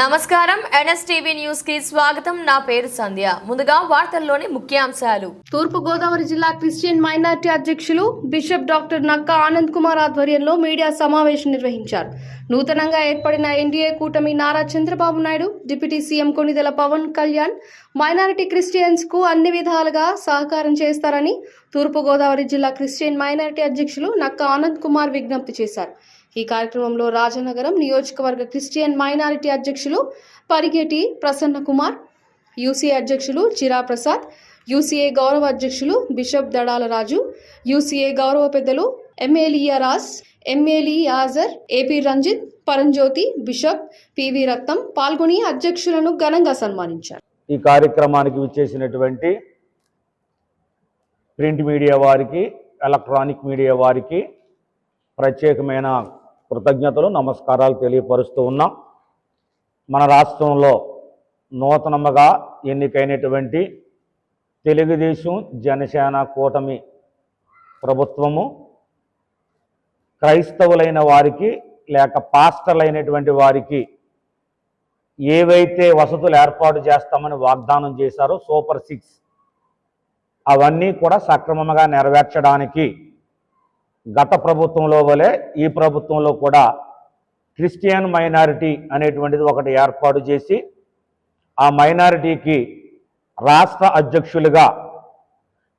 నమస్కారం. ఎన్ఎస్టీవీ న్యూస్కి స్వాగతం. నా పేరు సంధ్య. ముందుగా వార్తల్లోని ముఖ్యాంశాలు. తూర్పు గోదావరి జిల్లా క్రిస్టియన్ మైనార్టీ అధ్యక్షులు బిషప్ డాక్టర్ నక్కా ఆనంద్ కుమార్ ఆధ్వర్యంలో మీడియా సమావేశం నిర్వహించారు. నూతనంగా ఏర్పడిన ఎన్డీఏ కూటమి Nara Chandrababu Naidu deputy CM Konidela Pawan Kalyan minority క్రిస్టియన్స్కు అన్ని విధాలుగా సహకారం చేస్తారని తూర్పు గోదావరి జిల్లా క్రిస్టియన్ మైనారిటీ అధ్యక్షులు నక్కా ఆనంద్ కుమార్ విజ్ఞప్తి చేశారు. ఈ కార్యక్రమంలో రాజనగరం నియోజకవర్గ క్రిస్టియన్ మైనారిటీ అధ్యక్షులు పరిగెటి ప్రసన్న కుమార్ యూసీఏ అధ్యక్షులు చిరా ప్రసాద్ యూసీఏ గౌరవ అధ్యక్షులు బిషప్ దడాల రాజు యూసీఏ గౌరవ పెద్దలు ఎమ్మెల్యే రాస్ MLA యాజర్ AP Ranjit Paranjyothi bishop PV Ratnam పాల్గొని అధ్యక్షులను ఘనంగా సన్మానించారు. ఈ కార్యక్రమానికి విచ్చేసినటువంటి ప్రింట్ మీడియా వారికి ఎలక్ట్రానిక్ మీడియా వారికి ప్రత్యేకమైన కృతజ్ఞతలు నమస్కారాలు తెలియపరుస్తూ ఉన్నాం. మన రాష్ట్రంలో నూతనముగా ఎన్నికైనటువంటి తెలుగుదేశం జనసేన కూటమి ప్రభుత్వము క్రైస్తవులైన వారికి లేక పాస్టర్లైనటువంటి వారికి ఏవైతే వసతులు ఏర్పాటు చేస్తామని వాగ్దానం చేశారో సూపర్ సిక్స్ అవన్నీ కూడా సక్రమంగా నెరవేర్చడానికి గత ప్రభుత్వంలో వలె ఈ ప్రభుత్వంలో కూడా క్రిస్టియన్ మైనారిటీ అనేటువంటిది ఒకటి ఏర్పాటు చేసి ఆ మైనారిటీకి రాష్ట్ర అధ్యక్షులుగా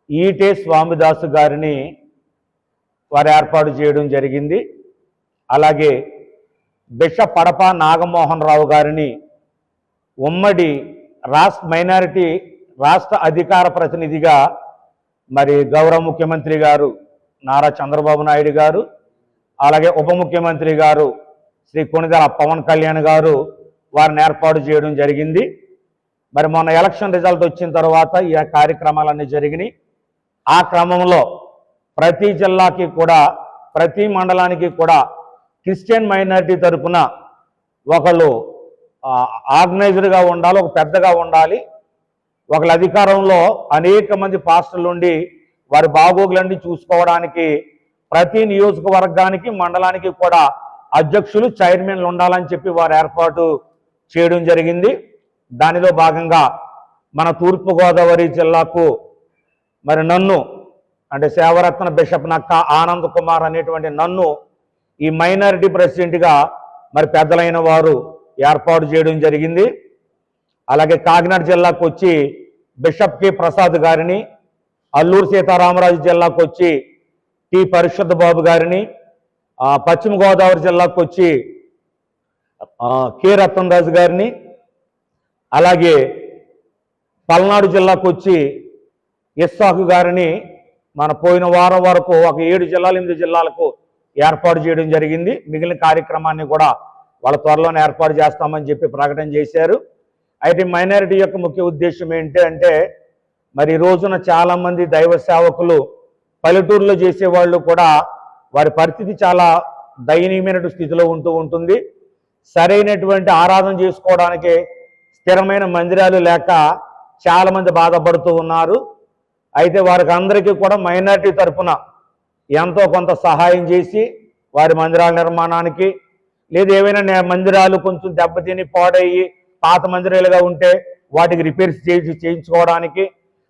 ఈటే స్వామిదాసు గారిని వారు ఏర్పాటు చేయడం జరిగింది. అలాగే బిషపడప పడప నాగమోహన్ రావు గారిని ఉమ్మడి రాష్ట్ర మైనారిటీ రాష్ట్ర అధికార ప్రతినిధిగా మరి గౌరవ ముఖ్యమంత్రి గారు నారా చంద్రబాబు నాయుడు గారు అలాగే ఉప ముఖ్యమంత్రి గారు శ్రీ కొణిదల పవన్ కళ్యాణ్ గారు వారిని ఏర్పాటు చేయడం జరిగింది. మరి మొన్న ఎలక్షన్ రిజల్ట్ వచ్చిన తర్వాత ఈ కార్యక్రమాలన్నీ జరిగినాయి. ఆ క్రమంలో ప్రతి జిల్లాకి కూడా ప్రతి మండలానికి కూడా క్రిస్టియన్ మైనారిటీ తరపున ఒకళ్ళు ఆర్గనైజర్గా ఉండాలి ఒక పెద్దగా ఉండాలి. ఒకళ్ళ అధికారంలో అనేక మంది పాస్టర్లు ఉండి వారి బాగోగులన్నీ చూసుకోవడానికి ప్రతి నియోజకవర్గానికి మండలానికి కూడా అధ్యక్షులు చైర్మన్లు ఉండాలని చెప్పి వారు ఏర్పాటు చేయడం జరిగింది. దానిలో భాగంగా మన తూర్పుగోదావరి జిల్లాకు మరి నన్ను అంటే సేవరత్న బిషప్ నక్క ఆనంద్ కుమార్ అనేటువంటి నన్ను ఈ మైనారిటీ ప్రెసిడెంట్గా మరి పెద్దలైన వారు ఏర్పాటు చేయడం జరిగింది. అలాగే కాకినాడ జిల్లాకు వచ్చి బిషప్ కె ప్రసాద్ గారిని అల్లూరు సీతారామరాజు జిల్లాకు వచ్చి టి పరిశుద్ధ బాబు గారిని పశ్చిమ గోదావరి జిల్లాకు వచ్చి ఆ, కె రతన్ గారిని అలాగే పల్నాడు జిల్లాకు వచ్చి ఇస్సాకు గారిని మన పోయిన వారం వరకు ఒక ఏడు జిల్లాలు ఎనిమిది జిల్లాలకు ఏర్పాటు చేయడం జరిగింది. మిగిలిన కార్యక్రమాన్ని కూడా వాళ్ళ త్వరలోనే ఏర్పాటు చేస్తామని చెప్పి ప్రకటన చేశారు. అయితే మైనారిటీ యొక్క ముఖ్య ఉద్దేశం ఏంటి అంటే మరి ఈ రోజున చాలామంది దైవ సేవకులు పల్లెటూరులో చేసేవాళ్ళు కూడా వారి పరిస్థితి చాలా దయనీయమైన స్థితిలో ఉంటూ ఉంటుంది. సరైనటువంటి ఆరాధన చేసుకోవడానికి స్థిరమైన మందిరాలు లేక చాలామంది బాధపడుతూ ఉన్నారు. అయితే వారికి అందరికీ కూడా మైనారిటీ తరపున ఎంతో కొంత సహాయం చేసి వారి మందిరాల నిర్మాణానికి లేదా ఏవైనా మందిరాలు కొంచెం దెబ్బతిని పాడయ్యి పాత మందిరాలుగా ఉంటే వాటికి రిపేర్స్ చేసి చేయించుకోవడానికి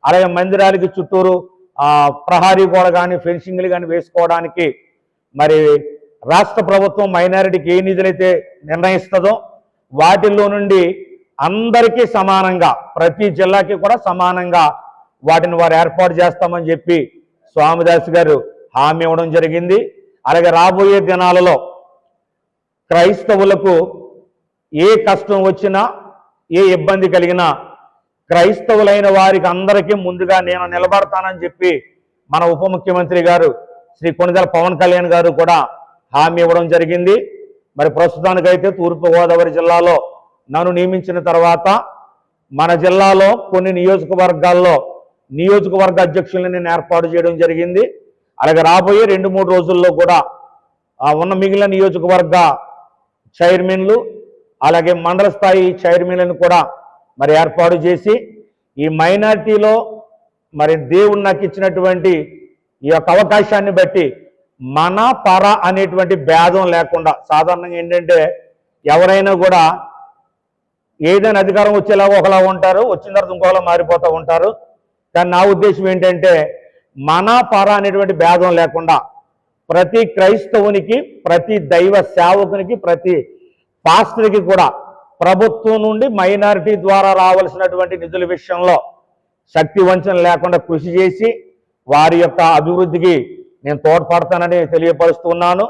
అలాగే మందిరానికి చుట్టూరు ప్రహారీ గోడ కానీ ఫెన్సింగ్లు కానీ వేసుకోవడానికి మరి రాష్ట్ర ప్రభుత్వం మైనారిటీకి ఏ నిధులైతే నిర్ణయిస్తుందో వాటిల్లో నుండి అందరికీ సమానంగా ప్రతి జిల్లాకి కూడా సమానంగా వాటిని వారు ఏర్పాటు చేస్తామని చెప్పి స్వామిదాస్ గారు హామీ ఇవ్వడం జరిగింది. అలాగే రాబోయే దినాలలో క్రైస్తవులకు ఏ కష్టం వచ్చినా ఏ ఇబ్బంది కలిగినా క్రైస్తవులైన వారికి అందరికీ ముందుగా నేను నిలబడతానని చెప్పి మన ఉప ముఖ్యమంత్రి గారు శ్రీ కొనిదల పవన్ కళ్యాణ్ గారు కూడా హామీ ఇవ్వడం జరిగింది. మరి ప్రస్తుతానికైతే తూర్పుగోదావరి జిల్లాలో నన్ను నియమించిన తర్వాత మన జిల్లాలో కొన్ని నియోజకవర్గాల్లో నియోజకవర్గ అధ్యక్షుల్ని నేను ఏర్పాటు చేయడం జరిగింది. అలాగే రాబోయే రెండు మూడు రోజుల్లో కూడా ఉన్న మిగిలిన నియోజకవర్గ చైర్మన్లు అలాగే మండల స్థాయి చైర్మన్లను కూడా మరి ఏర్పాటు చేసి ఈ మైనారిటీలో మరి దేవుడు నాకు ఇచ్చినటువంటి ఈ యొక్క అవకాశాన్ని బట్టి మన పర అనేటువంటి భేదం లేకుండా సాధారణంగా ఏంటంటే ఎవరైనా కూడా ఏదైనా అధికారం వచ్చేలాగా ఒకలా ఉంటారు వచ్చిన తర్వాత ఇంకోలా మారిపోతూ ఉంటారు. కానీ నా ఉద్దేశం ఏంటంటే మన పర అనేటువంటి భేదం లేకుండా ప్రతి క్రైస్తవునికి ప్రతి దైవ సేవకునికి ప్రతి పాస్టర్కి కూడా ప్రభుత్వం నుండి మైనారిటీ ద్వారా రావాల్సినటువంటి నిధుల విషయంలో శక్తి వంచన లేకుండా కృషి చేసి వారి యొక్క అభివృద్ధికి నేను తోడ్పడతానని తెలియపరుస్తున్నాను.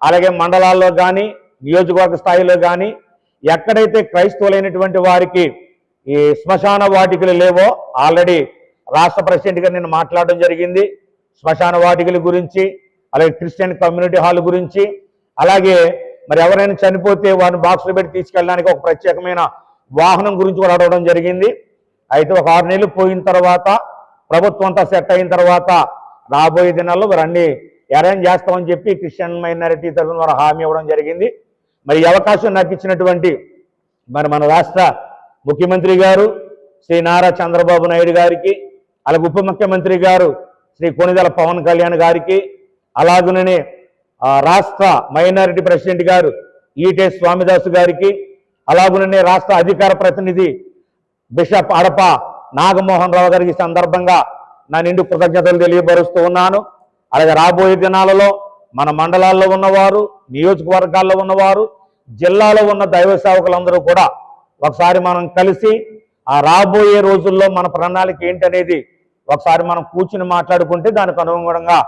అలాగే మండలాల్లో కానీ నియోజకవర్గ స్థాయిలో కానీ ఎక్కడైతే క్రైస్తవులైనటువంటి వారికి ఈ శ్మశాన వాటికలు లేవో ఆల్రెడీ రాష్ట్ర ప్రెసిడెంట్గా నేను మాట్లాడడం జరిగింది. శ్మశాన వాటికల గురించి అలాగే క్రిస్టియన్ కమ్యూనిటీ హాల్ గురించి అలాగే మరి ఎవరైనా చనిపోతే వారిని బాక్సులు పెట్టి తీసుకెళ్ళడానికి ఒక ప్రత్యేకమైన వాహనం గురించి కూడా అడగడం జరిగింది. అయితే ఒక ఆరు నెలలు పోయిన తర్వాత ప్రభుత్వం అంతా సెట్ అయిన తర్వాత రాబోయే దినాల్లో మరి అన్ని అరేంజ్ చేస్తామని చెప్పి క్రిస్టియన్ మైనారిటీ తరఫున వారు హామీ ఇవ్వడం జరిగింది. మరి ఈ అవకాశం నాకు ఇచ్చినటువంటి మరి మన రాష్ట్ర ముఖ్యమంత్రి గారు శ్రీ నారా చంద్రబాబు నాయుడు గారికి అలాగే ఉప ముఖ్యమంత్రి గారు శ్రీ కొనిదల పవన్ కళ్యాణ్ గారికి అలాగనే రాష్ట్ర మైనారిటీ ప్రెసిడెంట్ గారు ఈటే స్వామిదాసు గారికి అలాగనే రాష్ట్ర అధికార ప్రతినిధి బిషప్ అడప నాగమోహన్ రావు గారికి సందర్భంగా నా నిండు కృతజ్ఞతలు తెలియపరుస్తూ ఉన్నాను. అలాగే రాబోయే దినాలలో మన మండలాల్లో ఉన్నవారు నియోజకవర్గాల్లో ఉన్నవారు జిల్లాలో ఉన్న దైవ సేవకులందరూ కూడా ఒకసారి మనం కలిసి ఆ రాబోయే రోజుల్లో మన ప్రణాళిక ఏంటనేది ఒకసారి మనం కూర్చుని మాట్లాడుకుంటే దానికి అనుగుణంగా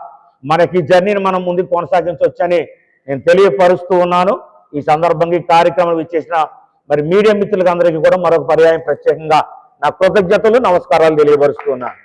మనకి జర్నీని మనం ముందుకు కొనసాగించవచ్చని నేను తెలియపరుస్తూ ఉన్నాను. ఈ సందర్భంగా ఈ కార్యక్రమం ఇచ్చేసిన మరి మీడియా మిత్రులకు అందరికీ కూడా మరొక పర్యాయం ప్రత్యేకంగా నా కృతజ్ఞతలు నమస్కారాలు తెలియపరుస్తూ ఉన్నాను.